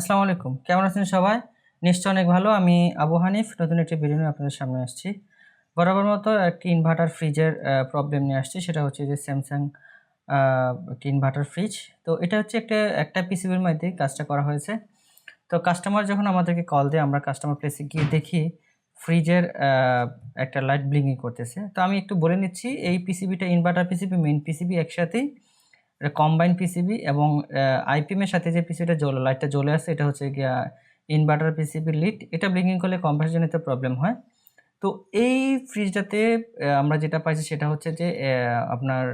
আসসালামু আলাইকুম। কেমন আছেন সবাই? নিশ্চয় অনেক ভালো। আমি আবু হানিফ। নতুন একটি ভিডিও নিয়ে আপনাদের সামনে আসছি। বরাবর মতো একটি ইনভার্টার ফ্রিজের প্রবলেম নিয়ে আসছি। সেটা হচ্ছে যে স্যামসাং একটি ইনভার্টার ফ্রিজ তো এটা হচ্ছে একটা একটা পিসিবির মধ্যে কাজটা করা হয়েছে। তো কাস্টমার যখন আমাদেরকে কল দেয়, আমরা কাস্টমার প্লেসে গিয়ে দেখি ফ্রিজের একটা লাইট ব্লিঙ্কিং করতেছে। তো আমি একটু বলে নিচ্ছি, এই পিসিবিটা ইনভার্টার পিসিবি মেন পিসিবি একসাথেই কম্বাইন পিসিবি এবং আইপিএমের সাথে যে পিসিবিটা জ্বলে লাইটটা জ্বলে আসে, এটা হচ্ছে গিয়া ইনভার্টার পিসিবি লিড এটা ব্লিঙ্কিং করলে কম্প্রেসরজনিত প্রবলেম হয়। তো এই ফ্রিজটাতে আমরা যেটা পাইছি সেটা হচ্ছে যে আপনার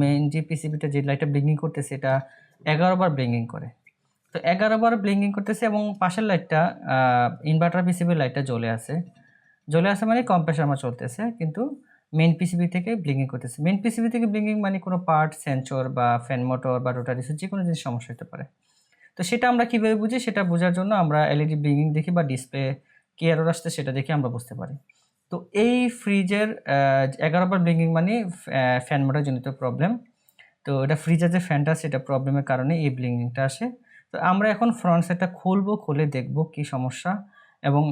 মেইন যে পিসিবিটা যে লাইটটা ব্লিঙ্কিং করতেছে এটা এগারো বার ব্লিঙ্কিং করে। তো এগারো বার ব্লিঙ্কিং করতেছে এবং পাশের লাইটটা ইনভার্টার পিসিবি লাইটটা জ্বলে আসে। জ্বলে আসে মানে কম্প্রেসার আমার চলতেছে, কিন্তু মেন পিসিবি থেকে ব্লিঙ্কিং করতেছে। মেন পিসিবি থেকে ব্লিঙ্কিং মানে কোনো পার্ট সেন্সর বা ফ্যান মোটর বা রোটারি যে কোনো জিনিস সমস্যা হতে পারে। তো সেটা আমরা কীভাবে বুঝি? সেটা বোঝার জন্য আমরা এলইডি ব্লিঙ্কিং দেখি বা ডিসপ্লে কি এরর আসছে, সেটা দেখে আমরা বুঝতে পারি। তো এই ফ্রিজের এগারো বার ব্লিঙ্কিং মানে ফ্যান মোটর জনিত প্রবলেম তো এটা ফ্রিজের যে ফ্যানটা সেটা প্রবলেমের কারণে এই ব্লিঙ্কিংটা আসে। তো আমরা এখন ফ্রন্ট সাইডটা খুলবো, খুলে দেখব কি সমস্যা এবং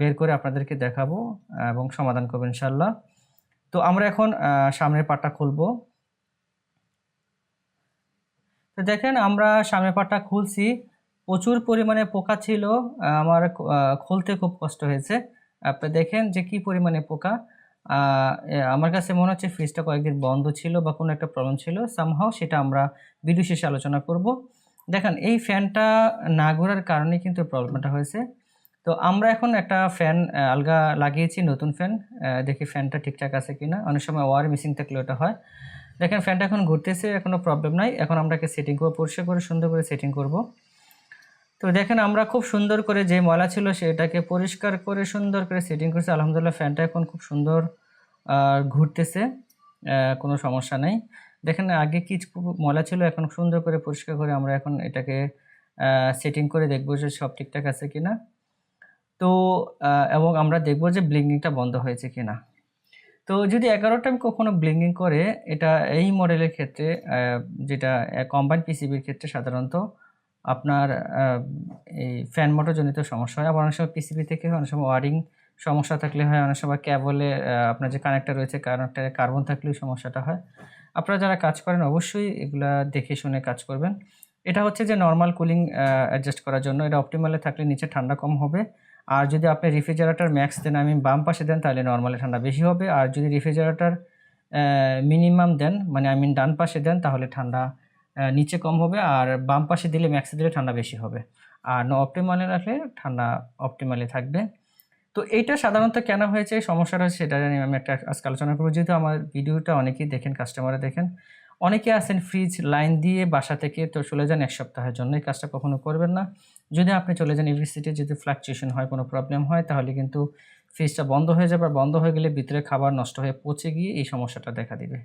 বের করে আপনাদেরকে দেখাবো এবং সমাধান করব ইনশাল্লাহ তো আমরা এখন সামনের পাটটা খুলব। তো দেখেন, আমরা সামনের পাটটা খুলছি। প্রচুর পরিমাণে পোকা ছিল। আমার খুলতে খুব কষ্ট হয়েছে। আপনি দেখেন যে কি পরিমাণে পোকা। আমার কাছে মনে হচ্ছে ফ্রিজটা কয়েকদিন বন্ধ ছিল বা কোনো একটা প্রবলেম ছিল। সামহাও সেটা আমরা ভিডিও শেষে আলোচনা করব। দেখেন, এই ফ্যানটা না ঘোরার কারণে কিন্তু প্রবলেমটা হয়েছে। তো আমরা এখন একটা ফ্যান আলগা লাগিয়েছি, নতুন ফ্যান দেখি ফ্যানটা ঠিকঠাক আছে কি না অনেক সময় ওয়ার মিসিং থাকলে ওটা হয়। দেখেন ফ্যানটা এখন ঘুরতেছে এখনও প্রবলেম নাই। এখন আমরা সেটিং করব, পরিষ্কার করে, সুন্দর করে সেটিং করব। তো দেখেন, আমরা খুব সুন্দর করে যে ময়লা ছিল, সেটাকে পরিষ্কার করে, সুন্দর করে সেটিং করছি। আলহামদুলিল্লাহ ফ্যানটা এখন খুব সুন্দর ঘুরতেছে কোনো সমস্যা নেই। দেখেন, আগে কি ময়লা ছিল, এখন সুন্দর করে পরিষ্কার করে আমরা এখন এটাকে সেটিং করে দেখব যে সব ঠিকঠাক আছে কি না তো এবং আমরা দেখব যে ব্লিঙ্কিংটা বন্ধ হয়েছে কি না তো যদি এগারো টাইম কখনো ব্লিঙ্কিং করে, এটা এই মডেলের ক্ষেত্রে যেটা কম্বাইন পিসিবির ক্ষেত্রে সাধারণত আপনার এই ফ্যান মোটরজনিত সমস্যা হয়। আবার অনেক সময় পিসিবি থেকে অনেক সময় ওয়ারিং সমস্যা থাকলে হয়, অনেক সময় ক্যাবলে আপনার যে কানেক্টার রয়েছে কানেক্টারে কার্বন থাকলেও সমস্যাটা হয়। আপনারা যারা কাজ করেন, অবশ্যই এগুলা দেখে শুনে কাজ করবেন। এটা হচ্ছে যে নর্মাল কুলিং অ্যাডজাস্ট করার জন্য। এটা অপটিমালে থাকলে নিচে ঠান্ডা কম হবে। আর যদি আপনি রেফ্রিজারেটর ম্যাক্স দেন আমি বাম পাশে দেন, তাহলে নর্মালি ঠান্ডা বেশি হবে। আর যদি রেফ্রিজারেটর মিনিমাম দেন মানে আই মিন ডান পাশে দেন, তাহলে ঠান্ডা নিচে কম হবে। আর বাম পাশে দিলে ম্যাক্সে দিলে ঠান্ডা বেশি হবে। আর নো অপটিমালে রাখলে ঠান্ডা অপটিমালে থাকবে। তো এইটা সাধারণত কেন হয়েছে? সমস্যাটা সেটা জানি আমি একটা আজকে আলোচনা করব। যেহেতু আমার ভিডিওটা অনেকেই দেখেন কাস্টমারে দেখেন। অনেকে আছেন ফ্রিজ লাইন দিয়ে বাসা থেকে তো চলে যান এক সপ্তাহের জন্য, এই কাজটা কখনো করবেন না। যদি আপনি চলে যান ইউনিভার্সিটি যদি ফ্লাকচুয়েশন হয়, কোনো প্রবলেম হয়, তাহলে কিন্তু ফ্রিজটা বন্ধ হয়ে যাবে। আর বন্ধ হয়ে গেলে ভিতরে খাবার নষ্ট হয়ে পচে গিয়ে এই সমস্যাটা দেখা দিবে।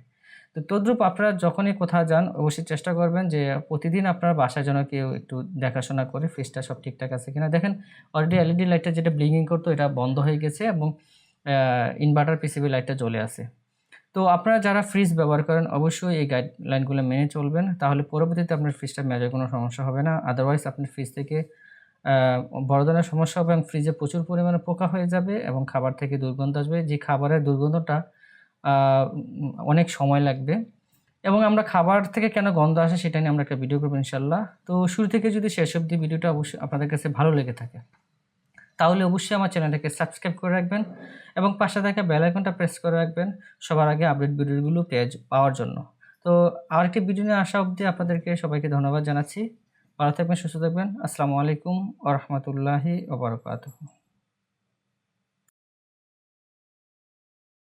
তো তদ্রুপ আপনারা যখনই কোথাও যান, অবশ্যই চেষ্টা করবেন যে প্রতিদিন আপনার বাসায় যেন কেউ একটু দেখাশোনা করে ফ্রিজটা সব ঠিকঠাক আছে কিনা। দেখেন অলরেডি এলইডি লাইটটা যেটা ব্লিঙ্কিং করতো, এটা বন্ধ হয়ে গেছে এবং ইনভার্টার পিসিবি লাইটটা জ্বলে আছে। তো আপনারা যারা ফ্রিজ ব্যবহার করেন, অবশ্যই এই গাইডলাইনগুলো মেনে চলবেন। তাহলে পরবর্তীতে আপনার ফ্রিজটা মেজার কোনো সমস্যা হবে না। আদারওয়াইজ আপনার ফ্রিজ থেকে বড় ধরনের সমস্যা হবে এবং ফ্রিজে প্রচুর পরিমাণে পোকা হয়ে যাবে এবং খাবার থেকে দুর্গন্ধ আসবে। যে খাবারের দুর্গন্ধটা অনেক সময় লাগবে এবং আমরা খাবার থেকে কেন গন্ধ আসে সেটা নিয়ে আমরা একটা ভিডিও করব ইনশাল্লাহ তো শুরু থেকে যদি শেষ অবধি ভিডিওটা অবশ্যই আপনাদের কাছে ভালো লেগে থাকে তাহলে অবশ্যই আমার চ্যানেলটাকে সাবস্ক্রাইব করে রাখবেন এবং পাশে থাকা বেল আইকনটা প্রেস করে রাখবেন সবার আগে আপডেট ভিডিওগুলো পেজ পাওয়ার জন্য। তো আরেকটি ভিডিও নিয়ে আসা অবধি আপনাদেরকে সবাইকে ধন্যবাদ জানাচ্ছি। ভালো থাকবেন, সুস্থ থাকবেন। আসসালামু আলাইকুম ওরহমতুল্লাহি ওবরকাতহ